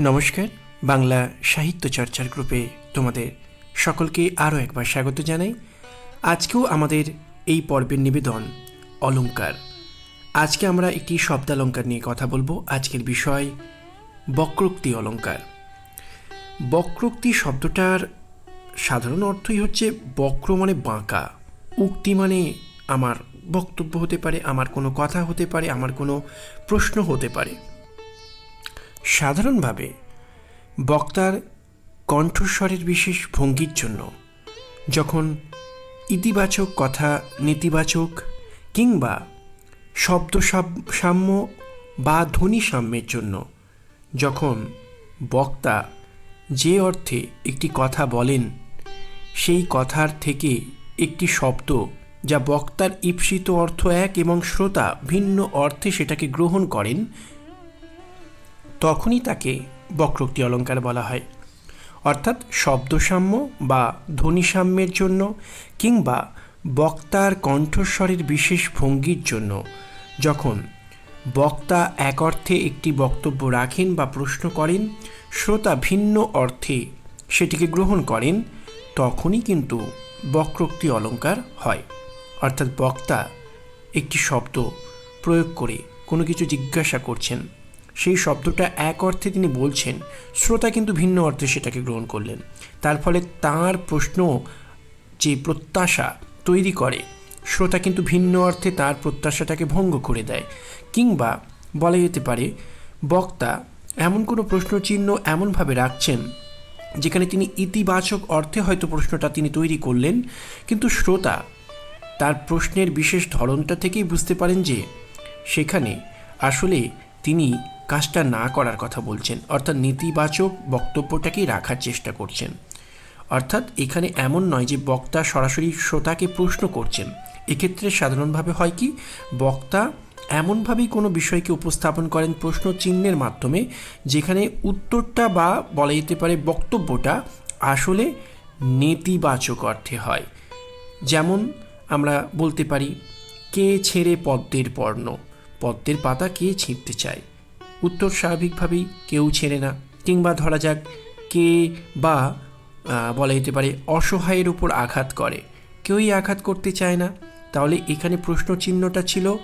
নমস্কার, বাংলা সাহিত্য চর্চার গ্রুপে তোমাদের সকলকে আরও একবার স্বাগত জানাই। আজকেও আমাদের এই পর্বের নিবেদন অলঙ্কার আজকে আমরা একটি শব্দালঙ্কার নিয়ে কথা বলব। আজকের বিষয় বক্রোক্তি অলঙ্কার বক্রোক্তি শব্দটার সাধারণ অর্থই হচ্ছে বক্র মানে বাঁকা। উক্তি মানে আমার বক্তব্য হতে পারে, আমার কোনো কথা হতে পারে, আমার কোনো প্রশ্ন হতে পারে। সাধারণভাবে বক্তার কণ্ঠস্বরের বিশেষ ভঙ্গির জন্য যখন ইতিবাচক কথা, নেতিবাচক কিংবা শব্দ সাম- সাম্য বা ধ্বনি সাম্যের জন্য যখন বক্তা যে অর্থে একটি কথা বলেন, সেই কথার থেকে একটি শব্দ যা বক্তার ঈপ্সিত অর্থ এক এবং শ্রোতা ভিন্ন অর্থে সেটাকে গ্রহণ করেন তখনই তাকে বক্রোক্তি অলঙ্কার বলা হয়। অর্থাৎ শব্দসাম্য বা ধ্বনিসাম্যের জন্য কিংবা বক্তার কণ্ঠস্বরের বিশেষ ভঙ্গির জন্য। যখন বক্তা এক অর্থে একটি বক্তব্য রাখেন বা প্রশ্ন করেন, শ্রোতা ভিন্ন অর্থে সেটিকে গ্রহণ করেন, তখনই কিন্তু বক্রোক্তি অলঙ্কার হয়। অর্থাৎ বক্তা একটি শব্দ প্রয়োগ করে কোনো কিছু জিজ্ঞাসা করছেন। সেই শব্দটা এক অর্থে তিনি বলছেন, শ্রোতা কিন্তু ভিন্ন অর্থে সেটাকে গ্রহণ করলেন। তার ফলে তার প্রশ্ন যে প্রত্যাশা তৈরি করে, শ্রোতা কিন্তু ভিন্ন অর্থে তার প্রত্যাশাটাকে ভঙ্গ করে দেয়। কিংবা বলা যেতে পারে, বক্তা এমন কোনো প্রশ্নচিহ্ন এমনভাবে রাখছেন, যেখানে তিনি ইতিবাচক অর্থে হয়তো প্রশ্নটা তিনি তৈরি করলেন, কিন্তু শ্রোতা তার প্রশ্নের বিশেষ ধরনটা থেকেই বুঝতে পারেন যে, সেখানে আসলে তিনি কাজটা না করার কথা বলছেন। অর্থাৎ নেতিবাচক বক্তব্যটাকেই রাখার চেষ্টা করছেন। অর্থাৎ এখানে এমন নয় যে বক্তা সরাসরি শ্রোতাকে প্রশ্ন করছেন। এক্ষেত্রে সাধারণভাবে হয় কি, বক্তা এমনভাবেই কোনো বিষয়কে উপস্থাপন করেন প্রশ্ন চিহ্নের মাধ্যমে, যেখানে উত্তরটা বা বলা যেতে পারে বক্তব্যটা আসলে নেতিবাচক অর্থে হয়। যেমন আমরা বলতে পারি, কে ছেড়ে পদ্মের পর্ণ? পদ্মের পাতা কে ছিঁড়তে চায়? উত্তর স্বাভাবিকভাবেই কেউ ছেড়ে না। কিংবা ধরা যাক কে বা বলা যেতে পারে অসহায়ের উপর আঘাত করে। কেউই আঘাত করতে চায় না। তাহলে এখানে প্রশ্ন চিহ্নটা ছিল,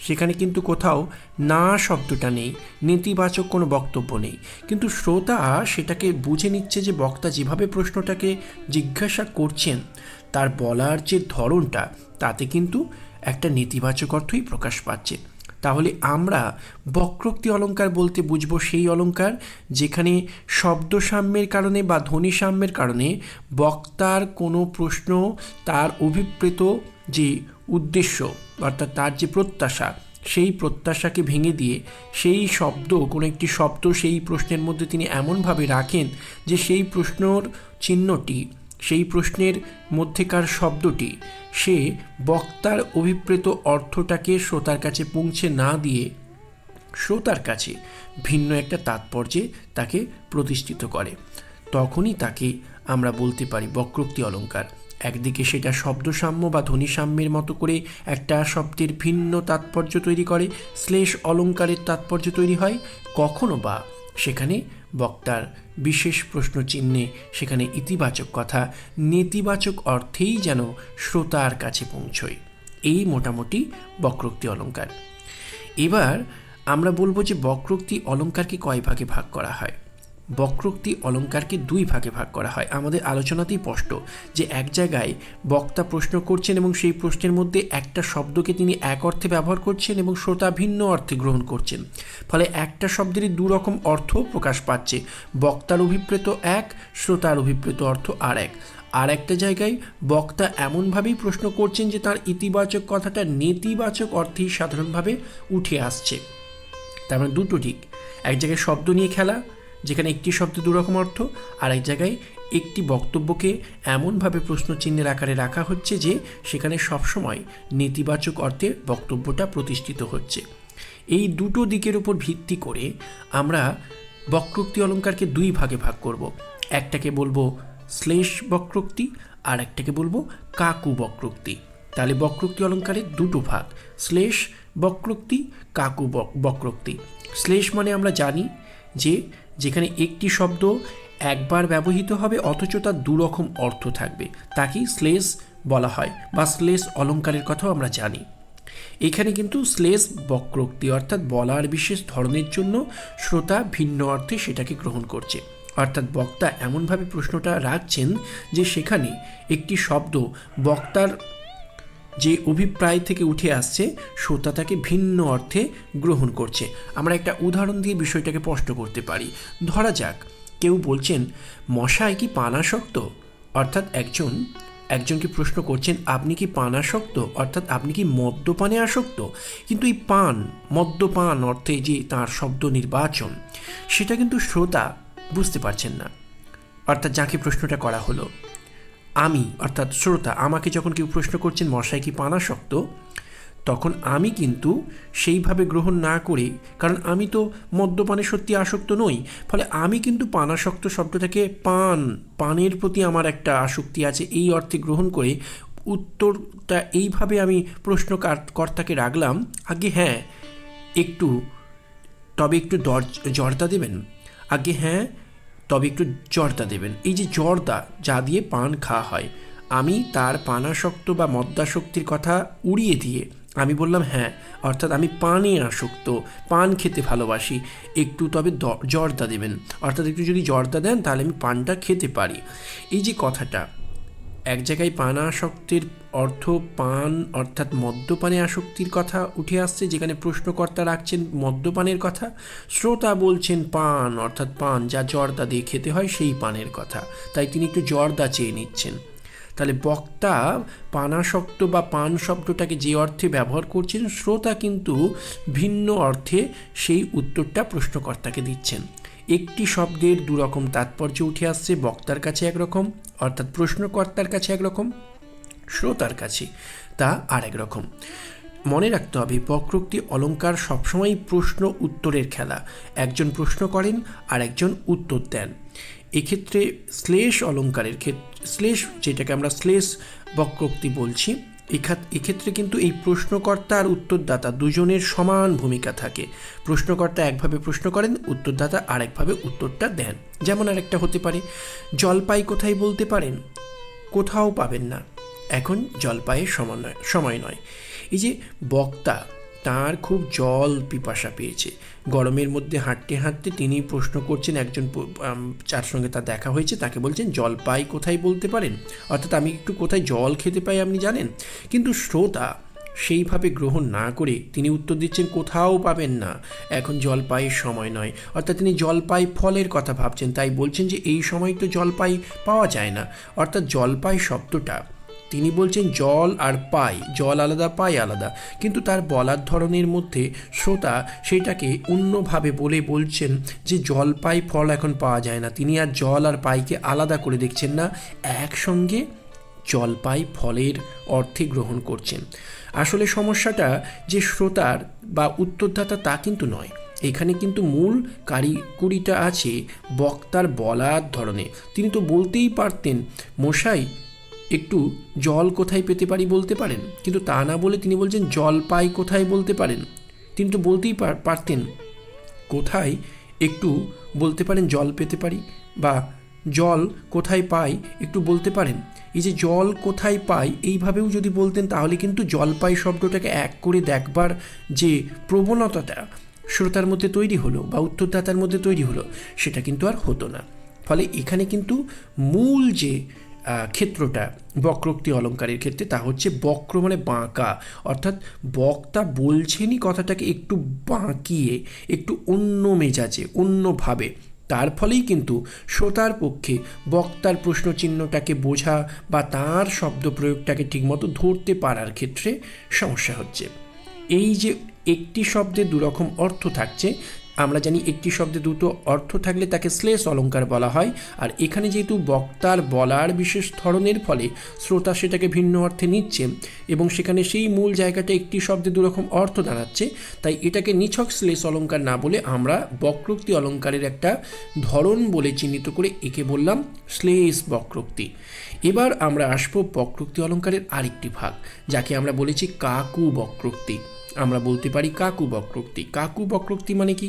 সেখানে কিন্তু কোথাও না শব্দটা নেই, নেতিবাচক কোনো বক্তব্য নেই। কিন্তু শ্রোতা সেটাকে বুঝে নিচ্ছে যে বক্তা যেভাবে প্রশ্নটাকে জিজ্ঞাসা করছেন, তার বলার যে ধরনটা, তাতে কিন্তু একটা নেতিবাচক অর্থই প্রকাশ পাচ্ছে। তাহলে আমরা বক্রোক্তি অলঙ্কার বলতে বুঝব সেই অলঙ্কার যেখানে শব্দ সাম্যের কারণে বা ধ্বনি সাম্যের কারণে বক্তার কোনো প্রশ্ন, তার অভিপ্রেত যে উদ্দেশ্য অর্থাৎ তার যে প্রত্যাশা, সেই প্রত্যাশাকে ভেঙে দিয়ে সেই শব্দ, কোনো একটি শব্দ সেই প্রশ্নের মধ্যে তিনি এমনভাবে রাখেন যে সেই প্রশ্নর চিহ্নটি, সেই প্রশ্নের মধ্যেকার শব্দটি সে বক্তার অভিপ্রেত অর্থটাকে শ্রোতার কাছে পৌঁছে না দিয়ে শ্রোতার কাছে ভিন্ন একটা তাৎপর্যে তাকে প্রতিষ্ঠিত করে। তখনই তাকে আমরা বলতে পারি বক্রোক্তি অলঙ্কার। একদিকে সেটা শব্দসাম্য বা ধ্বনিসাম্যের মতো করে একটা শব্দের ভিন্ন তাৎপর্য তৈরি করে, শ্লেষ অলঙ্কারের তাৎপর্য তৈরি হয়, কখনো বা সেখানে বক্তার বিশেষ প্রশ্ন চিহ্নে সেখানে ইতিবাচক কথা, নেতিবাচক অর্থেই যেন শ্রোতার কাছে পৌঁছয়। এই মোটামুটি বক্রোক্তি অলঙ্কার। এবার আমরা বলব যে বক্রোক্তি অলঙ্কারকে কয় ভাগে ভাগ করা হয়? বক্রোক্তি অলঙ্কারকে দুই ভাগে ভাগ করা হয়। আমাদের আলোচনাতেই স্পষ্ট যে এক জায়গায় বক্তা প্রশ্ন করছেন এবং সেই প্রশ্নের মধ্যে একটা শব্দকে তিনি এক অর্থে ব্যবহার করছেন এবং শ্রোতা ভিন্ন অর্থে গ্রহণ করছেন। ফলে একটা শব্দেরই দু রকম অর্থ প্রকাশ পাচ্ছে। বক্তার অভিপ্রেত এক, শ্রোতার অভিপ্রেত অর্থ আর এক। আর একটা জায়গায় বক্তা এমনভাবেই প্রশ্ন করছেন যে তার ইতিবাচক কথাটা নেতিবাচক অর্থেই সাধারণভাবে উঠে আসছে। তার মানে দুটো ঠিক এক জায়গায় শব্দ নিয়ে খেলা যেখানে একটি শব্দে দুরকম অর্থ আর এক জায়গায় একটি বক্তব্যকে এমনভাবে প্রশ্নচিহ্নের আকারে রাখা হচ্ছে যে সেখানে সবসময় নেতিবাচক অর্থে বক্তব্যটা প্রতিষ্ঠিত হচ্ছে। এই দুটো দিকের উপর ভিত্তি করে আমরা বক্রোক্তি অলঙ্কারকে দুই ভাগে ভাগ করব। একটাকে বলব শ্লেষ বক্রোক্তি আর একটাকে বলব কাকু বক্রোক্তি। তাহলে বক্রোক্তি অলঙ্কারের দুটো ভাগ, শ্লেষ বক্রোক্তি, কাকু বক- বক্রোক্তি। শ্লেষ মানে আমরা জানি যে যেখানে একটি শব্দ একবার ব্যবহৃত হবে, অথচ তার দুরকম অর্থ থাকবে। তাকেই শ্লেষ বলা হয়, বা শ্লেষ অলঙ্কারের কথাও আমরা জানি। এখানে কিন্তু শ্লেষ বক্রোক্তি, অর্থাৎ বলার বিশেষ ধরনের জন্য শ্রোতা ভিন্ন অর্থে সেটাকে গ্রহণ করছে। অর্থাৎ বক্তা এমনভাবে প্রশ্নটা রাখছেন যে সেখানে একটি শব্দ বক্তার যে অভিপ্রায় থেকে উঠে আসছে, শ্রোতা তাকে ভিন্ন অর্থে গ্রহণ করছে। আমরা একটা উদাহরণ দিয়ে বিষয়টাকে স্পষ্ট করতে পারি। ধরা যাক, কেউ বলছেন মশায় কি পানাসক্ত অর্থাৎ একজন, একজনকে প্রশ্ন করছেন, আপনি কি পানাসক্ত অর্থাৎ, আপনি কি মদ্যপানে আসক্ত? কিন্তু এই পান, মদ্যপান অর্থে যে তার শব্দ নির্বাচন, সেটা কিন্তু শ্রোতা বুঝতে পারছেন না। অর্থাৎ, যাকে প্রশ্নটা করা হলো আমি, অর্থাৎ শ্রোতা, আমাকে যখন কেউ প্রশ্ন করছেন মশাই কি পানা শক্ত? তখন আমি কিন্তু সেইভাবে গ্রহণ না করে, কারণ আমি তো মদ্যপানে সত্যি আসক্ত নই, ফলে আমি কিন্তু পানাসক্ত শব্দটাকে পান, পানের প্রতি আমার একটা আসক্তি আছে, এই অর্থে গ্রহণ করে উত্তরটা এইভাবে আমি প্রশ্ন কর্তাকে রাখলাম আগে হ্যাঁ একটু, তবে একটু দর জর্দা দেবেন। আগে হ্যাঁ তবে একটু জর্দা দেবেন। এই যে জর্দা, যা দিয়ে পান খাওয়া হয়, আমি তার পানাসক্ত বা মদ্যাসক্তির কথা উড়িয়ে দিয়ে আমি বললাম হ্যাঁ অর্থাৎ আমি পানে আসক্ত, পান খেতে ভালোবাসি, একটু তবে জর্দা দেবেন। অর্থাৎ একটু যদি জর্দা দেন, তাহলে আমি পানটা খেতে পারি। এই যে কথাটা এক জায়গায় পান আসক্তির অর্থ পান অর্থাৎ মদ্যপানে আসক্তির কথা উঠে আসছে, যেখানে প্রশ্নকর্তা রাখছেন মদ্যপানের কথা, শ্রোতা বলছেন পান, অর্থাৎ পান যা জর্দা দিয়ে খেতে হয় সেই পানের কথা। তাই তিনি একটু জর্দা চেয়ে নিচ্ছেন। তাহলে বক্তা পানাসক্ত বা পান শব্দটাকে যে অর্থে ব্যবহার করছেন, শ্রোতা কিন্তু ভিন্ন অর্থে সেই উত্তরটা প্রশ্নকর্তাকে দিচ্ছেন। একটি শব্দের দুরকম তাৎপর্য উঠে আসছে বক্তার কাছে একরকম, অর্থাৎ প্রশ্নকর্তার কাছে একরকম, শ্রোতার কাছে তা আর রকম। মনে রাখতে হবে, বক্রোক্তি অলঙ্কার সবসময় প্রশ্ন উত্তরের খেলা। একজন প্রশ্ন করেন আর একজন উত্তর দেন। এক্ষেত্রে শ্লেষ অলঙ্কারের ক্ষেত্রে শ্লেষ যেটাকে আমরা শ্লেষ বক্রোক্তি বলছি এক্ষেত্রে কিন্তু এই প্রশ্নকর্তা আর উত্তরদাতা দুজনের সমান ভূমিকা থাকে। প্রশ্নকর্তা একভাবে প্রশ্ন করেন, উত্তরদাতা আরেকভাবে উত্তরটা দেন। যেমন আরেকটা হতে পারে, জলপাই কোথায় বলতে পারেন? কোথাও পাবেন না। এখন জলপাইয়ের সমন্বয় সময় নয়। এই যে বক্তা তার খুব জল পিপাসা পেয়েছে। গরমের মধ্যে হাঁটতে হাঁটতে তিনি প্রশ্ন করছেন, একজন যার সঙ্গে তার দেখা হয়েছে, তাকে বলছেন জল পাই কোথায় বলতে পারেন? অর্থাৎ আমি একটু কোথায় জল খেতে পাই আপনি জানেন? কিন্তু শ্রোতা সেইভাবে গ্রহণ না করে তিনি উত্তর দিচ্ছেন, কোথাও পাবেন না। এখন জলপাইয়ের সময় নয়। অর্থাৎ তিনি জলপাই ফলের কথা ভাবছেন, তাই বলছেন যে, এই সময় তো জলপাই পাওয়া যায় না। অর্থাৎ জলপাই শব্দটা তিনি বলছেন জল আর পাই, জল আলাদা, পাই আলাদা। কিন্তু তার বলার ধরনের মধ্যে শ্রোতা সেটাকে অন্যভাবে বলে বলছেন যে জল, পাই ফল এখন পাওয়া যায় না। তিনি আর জল আর পাইকে আলাদা করে দেখছেন না, একসঙ্গে জলপাই ফলের অর্থে গ্রহণ করছেন। আসলে সমস্যাটা যে শ্রোতার বা উত্তরদাতা তা কিন্তু নয়। এখানে কিন্তু মূল কারিগরিটা আছে বক্তার বলার ধরনে। তিনি তো বলতেই পারতেন, মশাই একটু জল কোথায় পেতে পারি বলতে পারেন? কিন্তু তা না বলে তিনি বলছেন, জল পাই কোথায় বলতে পারেন? তিনি তো বলতেই পারতেন। কোথায় একটু বলতে পারেন, জল পেতে পারি? বা জল কোথায় পাই একটু বলতে পারেন? এই যে জল কোথায় পাই, এইভাবেও যদি বলতেন, তাহলে কিন্তু জলপাই শব্দটাকে এক করে দেখবার যে প্রবণতাটা শ্রোতার মধ্যে তৈরি হলো বা উত্তরদাতার মধ্যে তৈরি হলো, সেটা কিন্তু আর হতো না। ফলে এখানে কিন্তু মূল যে ক্ষেত্রটা, বক্রোক্তি অলঙ্কারের ক্ষেত্রে, তা হচ্ছে বক্র মানে বাঁকা। অর্থাৎ বক্তা বলছেনই কথাটাকে একটু বাঁকিয়ে, একটু অন্য মেজাজে, অন্যভাবে। তার ফলেই কিন্তু শ্রোতার পক্ষে বক্তার প্রশ্নচিহ্নটাকে বোঝা বা তার শব্দ প্রয়োগটাকে ঠিকমতো ধরতে পারার ক্ষেত্রে সমস্যা হচ্ছে। এই যে একটি শব্দে দুরকম অর্থ থাকছে আমরা জানি একটি শব্দে দুটো অর্থ থাকলে তাকে শ্লেষ অলঙ্কার বলা হয়, আর এখানে যেহেতু বক্তার বলার বিশেষ ধরনের ফলে শ্রোতা সেটাকে ভিন্ন অর্থে নিচ্ছে এবং সেখানে সেই মূল জায়গাটা একটি শব্দে দুরকম অর্থ দাঁড়াচ্ছে, তাই এটাকে নিছক শ্লেষ অলঙ্কার না বলে আমরা বক্রোক্তি অলঙ্কারের একটা ধরন বলে চিহ্নিত করে একে বললাম শ্লেষ বক্রোক্তি। এবার আমরা আসব বক্রোক্তি অলঙ্কারের আরেকটি ভাগ, যাকে আমরা বলেছি কাকু বক্রোক্তি। আমরা বলতে পারি কাকু বক্রোক্তি। কাকু বক্রোক্তি মানে কি?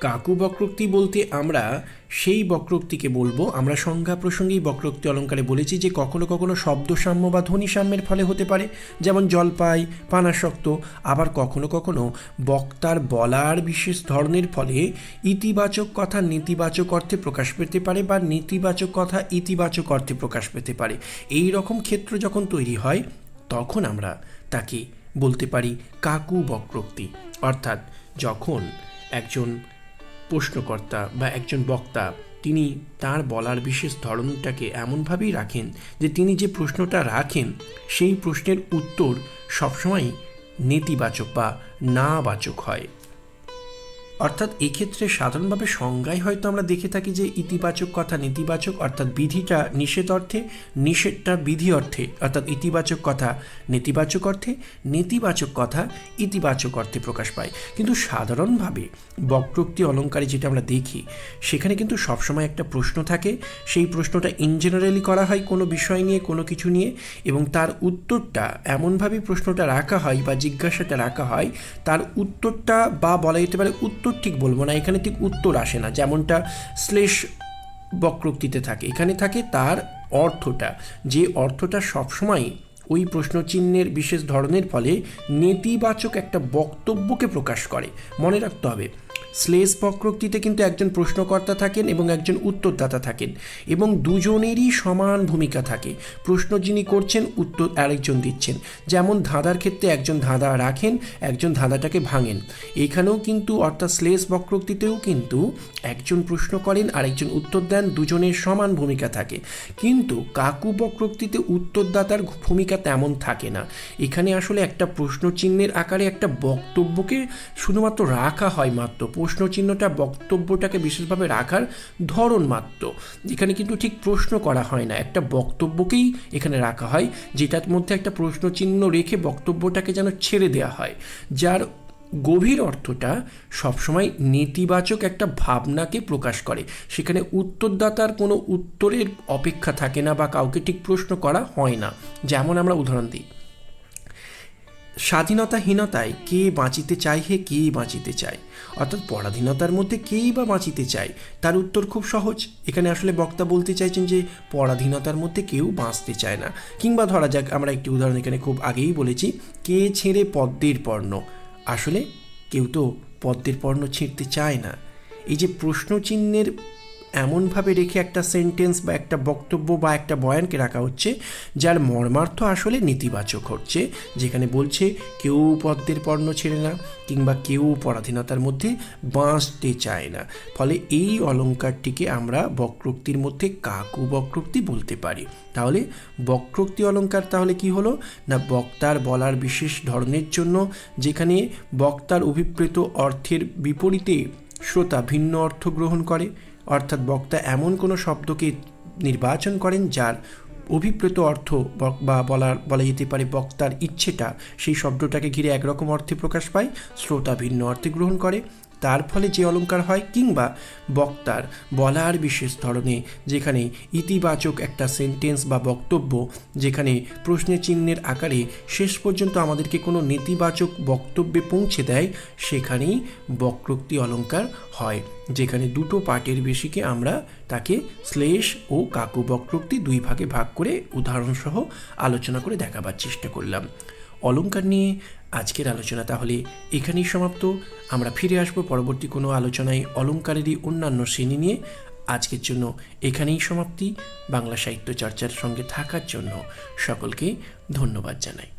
কাকু বক্রোক্তি বলতে আমরা সেই বক্রোক্তিকে বলব। আমরা সংজ্ঞা প্রসঙ্গেই বক্রোক্তি অলঙ্কারে বলেছি যে কখনো কখনো শব্দসাম্য বা ধ্বনি সাম্যের ফলে হতে পারে, যেমন জলপাই পানাসক্ত আবার কখনো কখনো বক্তার বলার বিশেষ ধরনের ফলে ইতিবাচক কথা নেতিবাচক অর্থে প্রকাশ পেতে পারে বা নেতিবাচক কথা ইতিবাচক অর্থে প্রকাশ পেতে পারে। এই রকম ক্ষেত্র যখন তৈরি হয়, তখন আমরা তাকে বলতে পারি কাকু বক্রোক্তি। অর্থাৎ যখন একজন প্রশ্নকর্তা বা একজন বক্তা, তিনি তার বলার বিশেষ ধরনটাকে এমনভাবেই রাখেন যে তিনি যে প্রশ্নটা রাখেন, সেই প্রশ্নের উত্তর সবসময় নেতিবাচক বা নাবাচক হয়। অর্থাৎ এক্ষেত্রে সাধারণভাবে সংজ্ঞায় হয়তো আমরা দেখে থাকি যে ইতিবাচক কথা নেতিবাচক, অর্থাৎ বিধিটা নিষেধ অর্থে, নিষেধটা বিধি অর্থে, অর্থাৎ ইতিবাচক কথা নেতিবাচক অর্থে, নেতিবাচক কথা ইতিবাচক অর্থে প্রকাশ পায়। কিন্তু সাধারণভাবে বক্রোক্তি অলঙ্কারে যেটা আমরা দেখি, সেখানে কিন্তু সবসময় একটা প্রশ্ন থাকে, সেই প্রশ্নটা ইন জেনারেলি করা হয় কোনো বিষয় নিয়ে, কোনো কিছু নিয়ে, এবং তার উত্তরটা এমনভাবে প্রশ্নটা রাখা হয় বা জিজ্ঞাসাটা রাখা হয়, তার উত্তরটা বা বলা যেতে পারে উত্তর ঠিক বলব না, এখানে ঠিক উত্তর আসে না, যেমনটা শ্লেষ বক্রোক্তিতে থাকে। এখানে থাকে তার অর্থটা, যে অর্থটা সবসময় ওই প্রশ্নচিহ্নের বিশেষ ধরনের ফলে নেতিবাচক একটা বক্তব্যকে প্রকাশ করে। মনে রাখতে হবে শ্লেষ বক্রোক্তিতে কিন্তু একজন প্রশ্নকর্তা থাকেন এবং একজন উত্তরদাতা থাকেন এবং দুজনেরই সমান ভূমিকা থাকে। প্রশ্ন যিনি করছেন, উত্তর আরেকজন দিচ্ছেন। যেমন ধাঁধার ক্ষেত্রে একজন ধাঁধা রাখেন, একজন ধাঁধাটাকে ভাঙেন। এখানেও কিন্তু, অর্থাৎ শ্লেষ বক্রোক্তিতেও কিন্তু একজন প্রশ্ন করেন, আরেকজন উত্তর দেন, দুজনের সমান ভূমিকা থাকে। কিন্তু কাকু বক্রোক্তিতে উত্তরদাতার ভূমিকা তেমন থাকে না। এখানে আসলে একটা প্রশ্ন চিহ্নের আকারে একটা বক্তব্যকে শুধুমাত্র রাখা হয় মাত্র। প্রশ্ন চিহ্নটা বক্তব্যটাকে বিশেষভাবে রাখার ধরন মাত্র। এখানে কিন্তু ঠিক প্রশ্ন করা হয় না। একটা বক্তব্যকেই এখানে রাখা হয়, যেটার মধ্যে একটা প্রশ্ন চিহ্ন রেখে বক্তব্যটাকে যেন ছেড়ে দেওয়া হয়। যার গভীর অর্থটা সবসময় নেতিবাচক একটা ভাবনাকে প্রকাশ করে। সেখানে উত্তরদাতার কোনো উত্তরের অপেক্ষা থাকে না বা কাউকে ঠিক প্রশ্ন করা হয় না। যেমন আমরা উদাহরণ দিই। স্বাধীনতাহীনতায় কে বাঁচিতে চায় হে, কে বাঁচিতে চায়? অর্থাৎ পরাধীনতার মধ্যে কেই বা বাঁচিতে চায়? তার উত্তর খুব সহজ। এখানে আসলে বক্তা বলতে চাইছেন যে, পরাধীনতার মধ্যে কেউ বাঁচতে চায় না। কিংবা ধরা যাক, আমরা একটি উদাহরণ এখানে খুব আগেই বলেছি, কে ছেড়ে পদ্মের পর্ণ আসলে কেউ তো পদ্মের পর্ণ ছিঁড়তে চায় না। এই যে প্রশ্নচিহ্নের এমনভাবে রেখে একটা সেন্টেন্স বা একটা বক্তব্য বা একটা বয়ানকে রাখা হচ্ছে, যার মর্মার্থ আসলে নেতিবাচক হচ্ছে, যেখানে বলছে কেউ পদ্মের পর্ণ ছেড়ে না কিংবা কেউ পরাধীনতার মধ্যে বাঁচতে চায় না। ফলে এই অলঙ্কারটিকে আমরা বক্রোক্তির মধ্যে কাকু বক্রোক্তি বলতে পারি। তাহলে বক্রোক্তি অলঙ্কার তাহলে কি হলো? না বক্তার বলার বিশেষ ধরনের জন্য যেখানে বক্তার অভিপ্রেত অর্থের বিপরীতে শ্রোতা ভিন্ন অর্থ গ্রহণ করে, অর্থাৎ বক্তা এমন কোনো শব্দকে নির্বাচন করেন যার অভিপ্রেত অর্থ বা বলার, বলা যেতে পারে বক্তার ইচ্ছেটা, সেই শব্দটাকে ঘিরে একরকম অর্থে প্রকাশ পায়, শ্রোতা ভিন্ন অর্থে গ্রহণ করে। তার ফলে যে অলঙ্কার হয় কিংবা বক্তার বলার বিশেষ ধরনে, যেখানে ইতিবাচক একটা সেন্টেন্স বা বক্তব্য, যেখানে প্রশ্নের চিহ্নের আকারে শেষ পর্যন্ত আমাদেরকে কোনো নেতিবাচক বক্তব্যে পৌঁছে দেয়, সেখানেই বক্রোক্তি অলঙ্কার হয়, যেখানে দুটো পার্টের বেশিকে আমরা তাকে শ্লেষ ও কাকু বক্রোক্তি দুই ভাগে ভাগ করে উদাহরণসহ আলোচনা করে দেখাবার চেষ্টা করলাম। অলঙ্কার নিয়ে আজকের আলোচনা তাহলে এখানেই সমাপ্ত। আমরা ফিরে আসব পরবর্তী কোনো আলোচনায় অলঙ্কারেরই অন্যান্য শ্রেণি নিয়ে। আজকের জন্য এখানেই সমাপ্তি। বাংলা সাহিত্য চর্চার সঙ্গে থাকার জন্য সকলকে ধন্যবাদ জানাই।